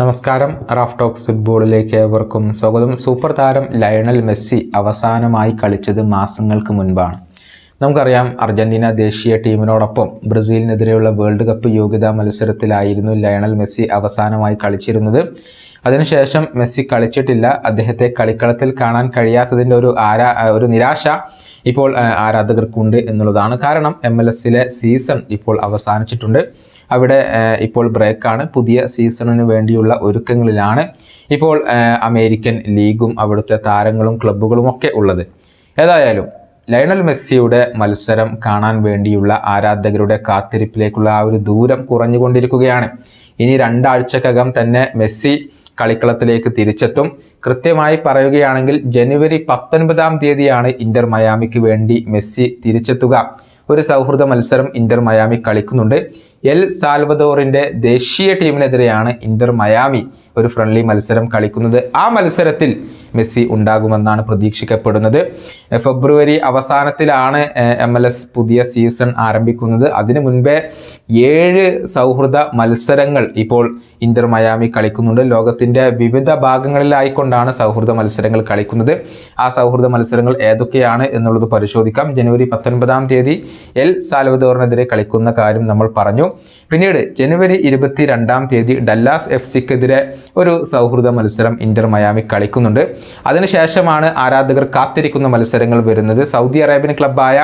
നമസ്കാരം. Raf talks ഫുട്ബോളിലേക്ക് ഏവർക്കും സ്വാഗതം. സൂപ്പർ താരം ലയണൽ മെസ്സി അവസാനമായി കളിച്ചത് മാസങ്ങൾക്ക് മുൻപാണ്. നമുക്കറിയാം അർജന്റീന ദേശീയ ടീമിനോടൊപ്പം ബ്രസീലിനെതിരെയുള്ള വേൾഡ് കപ്പ് യോഗ്യതാ മത്സരത്തിലായിരുന്നു ലയണൽ മെസ്സി അവസാനമായി കളിച്ചിരുന്നത്. അതിനുശേഷം മെസ്സി കളിച്ചിട്ടില്ല. അദ്ദേഹത്തെ കളിക്കളത്തിൽ കാണാൻ കഴിയാത്തതിന്റെ ഒരു ആരാ ഒരു നിരാശ ഇപ്പോൾ ആരാധകർക്കുണ്ട് എന്നുള്ളതാണ് കാരണം. എം എൽ എസിലെ സീസൺ ഇപ്പോൾ അവസാനിച്ചിട്ടുണ്ട്. അവിടെ ഇപ്പോൾ ബ്രേക്കാണ്. പുതിയ സീസണിന് വേണ്ടിയുള്ള ഒരുക്കങ്ങളിലാണ് ഇപ്പോൾ അമേരിക്കൻ ലീഗും അവിടുത്തെ താരങ്ങളും ക്ലബ്ബുകളും ഒക്കെ ഉള്ളത്. ഏതായാലും ലയണൽ മെസ്സിയുടെ മത്സരം കാണാൻ വേണ്ടിയുള്ള ആരാധകരുടെ കാത്തിരിപ്പിലേക്കുള്ള ആ ഒരു ദൂരം കുറഞ്ഞുകൊണ്ടിരിക്കുകയാണ്. ഇനി രണ്ടാഴ്ചക്കകം തന്നെ മെസ്സി കളിക്കളത്തിലേക്ക് തിരിച്ചെത്തും. കൃത്യമായി പറയുകയാണെങ്കിൽ ജനുവരി പത്തൊൻപതാം തീയതിയാണ് ഇന്റർ മയാമിക്ക് വേണ്ടി മെസ്സി തിരിച്ചെത്തുക. ഒരു സൗഹൃദ മത്സരം ഇന്റർ മയാമി കളിക്കുന്നുണ്ട്. എൽ സാൽവദോറിന്റെ ദേശീയ ടീമിനെതിരെയാണ് ഇന്റർ മയാമി ഒരു ഫ്രണ്ട്ലി മത്സരം കളിക്കുന്നത്. ആ മത്സരത്തിൽ മെസ്സി ഉണ്ടാകുമെന്നാണ് പ്രതീക്ഷിക്കപ്പെടുന്നത്. ഫെബ്രുവരി അവസാനത്തിലാണ് എം എൽ എസ് പുതിയ സീസൺ ആരംഭിക്കുന്നത്. അതിനു മുൻപേ ഏഴ് സൗഹൃദ മത്സരങ്ങൾ ഇപ്പോൾ ഇന്റർ മയാമി കളിക്കുന്നുണ്ട്. ലോകത്തിന്റെ വിവിധ ഭാഗങ്ങളിലായിക്കൊണ്ടാണ് സൗഹൃദ മത്സരങ്ങൾ കളിക്കുന്നത്. ആ സൗഹൃദ മത്സരങ്ങൾ ഏതൊക്കെയാണ് എന്നുള്ളത് പരിശോധിക്കാം. ജനുവരി പത്തൊൻപതാം തീയതി എൽ സാൽവദോറിനെതിരെ കളിക്കുന്ന കാര്യം നമ്മൾ പറഞ്ഞു. പിന്നീട് ജനുവരി ഇരുപത്തി രണ്ടാം തീയതി ഡല്ലാസ് എഫ് സിക്കെതിരെ ഒരു സൗഹൃദ മത്സരം ഇന്റർ മയാമി കളിക്കുന്നുണ്ട്. അതിനുശേഷമാണ് ആരാധകർ കാത്തിരിക്കുന്ന മത്സരങ്ങൾ വരുന്നത്. സൗദി അറേബ്യൻ ക്ലബ്ബായ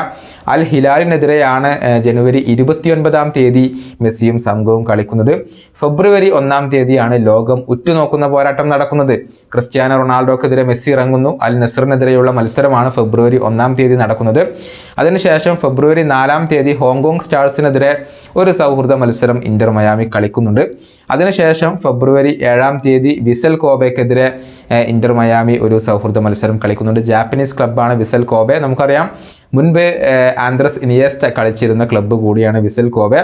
അൽ ഹിലാലിനെതിരെയാണ് ജനുവരി ഇരുപത്തിയൊൻപതാം തീയതി മെസ്സിയും സംഘവും കളിക്കുന്നത്. ഫെബ്രുവരി ഒന്നാം തീയതിയാണ് ലോകം ഉറ്റുനോക്കുന്ന പോരാട്ടം നടക്കുന്നത്. ക്രിസ്ത്യാനോ റൊണാൾഡോക്കെതിരെ മെസ്സി ഇറങ്ങുന്നു. അൽ നസറിനെതിരെയുള്ള മത്സരമാണ് ഫെബ്രുവരി ഒന്നാം തീയതി നടക്കുന്നത്. അതിനുശേഷം ഫെബ്രുവരി നാലാം തീയതി ഹോങ്കോങ് സ്റ്റാർസിനെതിരെ ഒരു സൗഹൃദ മത്സരം ഇന്റർ മയാമി കളിക്കുന്നുണ്ട്. അതിനുശേഷം ഫെബ്രുവരി ഏഴാം തീയതി വിസൽ കോബയ്ക്കെതിരെ ഇന്റർ മയാമി ഒരു സൗഹൃദ മത്സരം കളിക്കുന്നുണ്ട്. ജാപ്പനീസ് ക്ലബ്ബാണ് വിസൽ കോബെ. നമുക്കറിയാം മുൻപ് ആന്ത്രസ് ഇനിയസ്റ്റ കളിച്ചിരുന്ന ക്ലബ്ബ് കൂടിയാണ് വിസിൽ കോബെ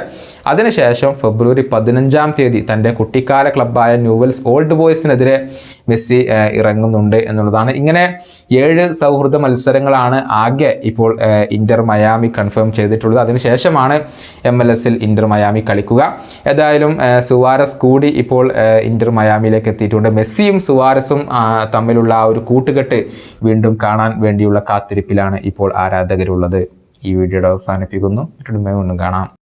അതിനുശേഷം ഫെബ്രുവരി പതിനഞ്ചാം തീയതി തന്റെ കുട്ടിക്കാല ക്ലബ്ബായ ന്യൂവൽസ് ഓൾഡ് ബോയ്സിനെതിരെ മെസ്സി ഇറങ്ങുന്നുണ്ട് എന്നുള്ളതാണ്. ഇങ്ങനെ ഏഴ് സൗഹൃദ മത്സരങ്ങളാണ് ആകെ ഇപ്പോൾ ഇന്റർ മയാമി കൺഫേം ചെയ്തിട്ടുള്ളത്. അതിനുശേഷമാണ് എം എൽ എസിൽ ഇന്റർ മയാമി കളിക്കുക. ഏതായാലും സുവാരസ് കൂടി ഇപ്പോൾ ഇന്റർ മയാമിയിലേക്ക് എത്തിയിട്ടുണ്ട്. മെസ്സിയും സുവാരസും തമ്മിലുള്ള ആ ഒരു കൂട്ടുകെട്ട് വീണ്ടും കാണാൻ വേണ്ടിയുള്ള കാത്തിരിപ്പിലാണ് ഇപ്പോൾ ആരാധകരുള്ളത് ഈ വീഡിയോയുടെ അവസാനിപ്പിക്കുന്നു. വീണ്ടും കാണാം.